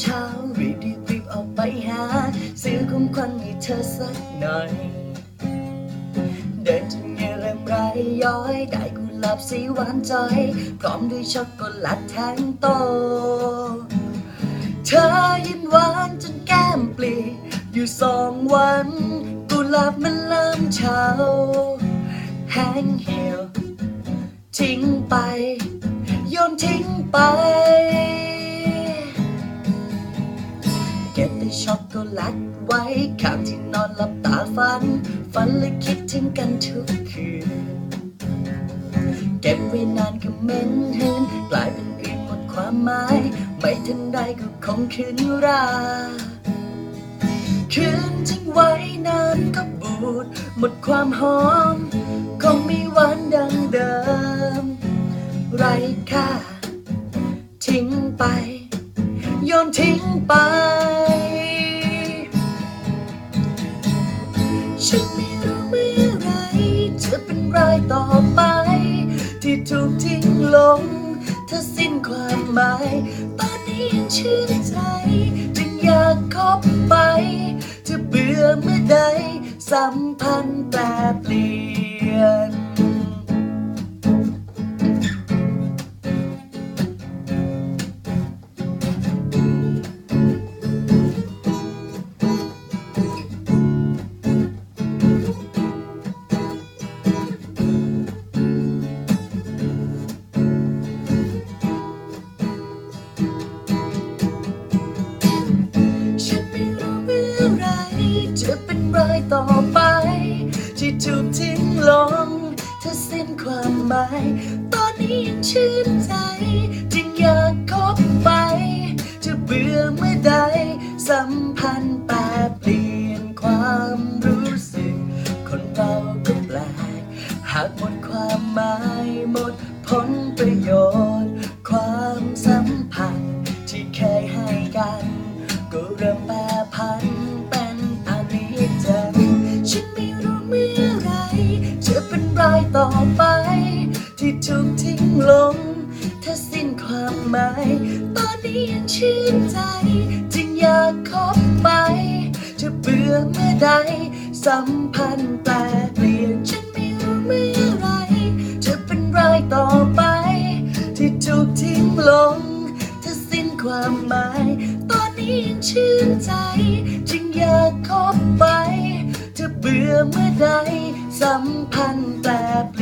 เช้ารีบดีรีบออกไปหา ซื้อของขวัญให้เธอสักหน่อย เดินจนเยเริ่มไรย้อย ได้กุหลาบสีหวานจอย พร้อมด้วยช็อกโกแลตแทงโต เธอยิ้มหวานจนแก้มปลีอยู่สองวัน กุหลาบมันเริ่มเช้าแห้งเหี่ยวทิ้งไป โยนทิ้งไป ช็อกโกแลตไว้ข้างที่นอนหลับตาฝัน ฝันและคิดถึงกันทุกคืน เก็บไว้นานก็เหม็นหืนกลายเป็นอื่นหมดความหมาย ไม่ทันใดก็คงคืนราคืนทิ้งไว้นานก็บูด หมดความหอม คงมีหวานดังเดิม ไรค่าทิ้งไป โยนทิ้งไป ต่อไป ที่ถูกทิ้งลงถ้าสิ้นความหมาย ตอนนี้ยังชื่นใจ จึงอยากคบไป จะเบื่อเมื่อใด สัมพันธ์แปรเปลี่ยน ที่ถูกทิ้งลงถ้าสิ้นความหมาย ตอนนี้ยังชื่นใจ จึงอยากคบไป จะเบื่อเมื่อใด สัมพันธ์แปรเปลี่ยนความรู้สึก คนเราก็แปลก หากหมดความหมายหมดผลประโยชน์ ความสัมพันธ์ที่เคยให้กัน ต่อไป ที่ถูกทิ้งลง ถ้าสิ้นความหมาย ตอนนี้ยังชื่นใจ จึงอยากคบไป จะเบื่อเมื่อใด สัมพันธ์แปรเปลี่ยนฉันไม่รู้เมื่อไร จะเป็นรายต่อไป ที่ถูกทิ้งลง ถ้าสิ้นความหมาย ตอนนี้ยังชื่นใจ จึงอยากคบไป จะเบื่อเมื่อใด สัมพันธ์แปรเปลี่